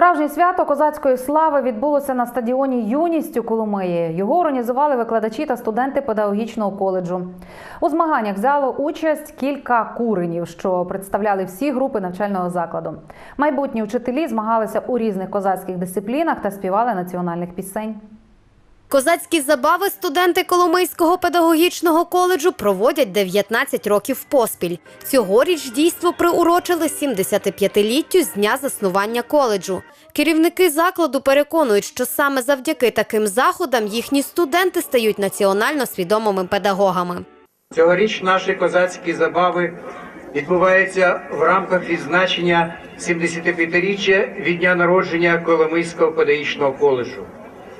Справжнє свято козацької слави відбулося на стадіоні Юність у Коломиї. Його організували викладачі та студенти педагогічного коледжу. У змаганнях взяло участь кілька куренів, що представляли всі групи навчального закладу. Майбутні вчителі змагалися у різних козацьких дисциплінах та співали національних пісень. Козацькі забави студенти Коломийського педагогічного коледжу проводять 19 років поспіль. Цьогоріч дійство приурочили 75-літтю з дня заснування коледжу. Керівники закладу переконують, що саме завдяки таким заходам їхні студенти стають національно свідомими педагогами. Цьогоріч наші козацькі забави відбуваються в рамках відзначення 75-річчя від дня народження Коломийського педагогічного коледжу,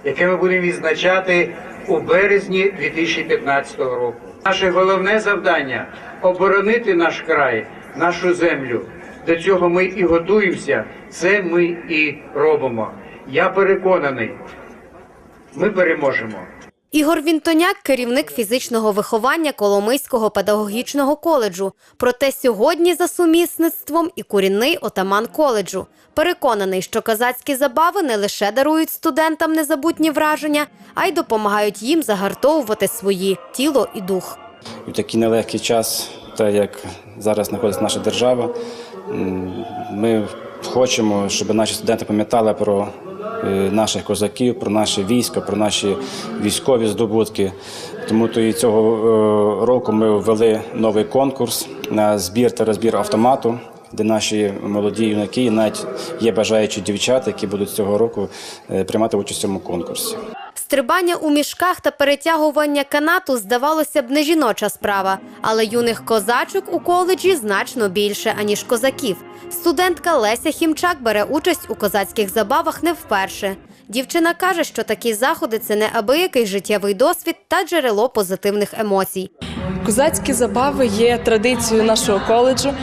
яке ми будемо відзначати у березні 2015 року. Наше головне завдання оборонити наш край, нашу землю. До цього ми і готуємося, це ми і робимо. Я переконаний, ми переможемо. Ігор Вінтоняк – керівник фізичного виховання Коломийського педагогічного коледжу. Проте сьогодні за сумісництвом і корінний отаман коледжу. Переконаний, що козацькі забави не лише дарують студентам незабутні враження, а й допомагають їм загартовувати свої тіло і дух. У такий нелегкий час, так як зараз знаходиться наша держава, ми хочемо, щоб наші студенти пам'ятали про наших козаків, про наше військо, про наші військові здобутки. Тому то і цього е, року ми ввели новий конкурс на збір та розбір автомату. Де наші молоді юнаки, і навіть є бажаючі дівчата, які будуть цього року е, приймати участь в цьому конкурсі. Стрибання у мішках та перетягування канату здавалося б не жіноча справа, але юних козачок у коледжі значно більше аніж козаків. Студентка Леся Хімчак бере участь у козацьких забавах не вперше. Дівчина каже, що такі заходи це неабиякий життєвий досвід та джерело позитивних емоцій. Козацькі забави є традицією нашого коледжу.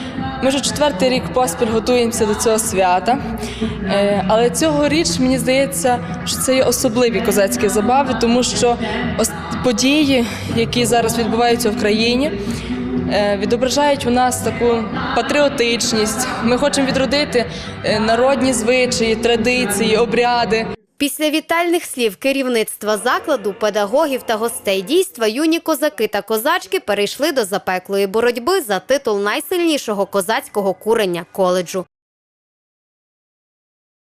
Ми вже четвертий рік поспіль готуємося до цього свята. Е, Але цьогоріч мені здається, що це є особливі козацькі забави, тому що події, які зараз відбуваються в країні, е, відображають у нас таку патріотичність. Ми хочемо відродити е, народні звичаї, традиції, обряди. Після вітальних слів керівництва закладу, педагогів та гостей дійства юні козаки та козачки перейшли до запеклої боротьби за титул найсильнішого козацького курення коледжу.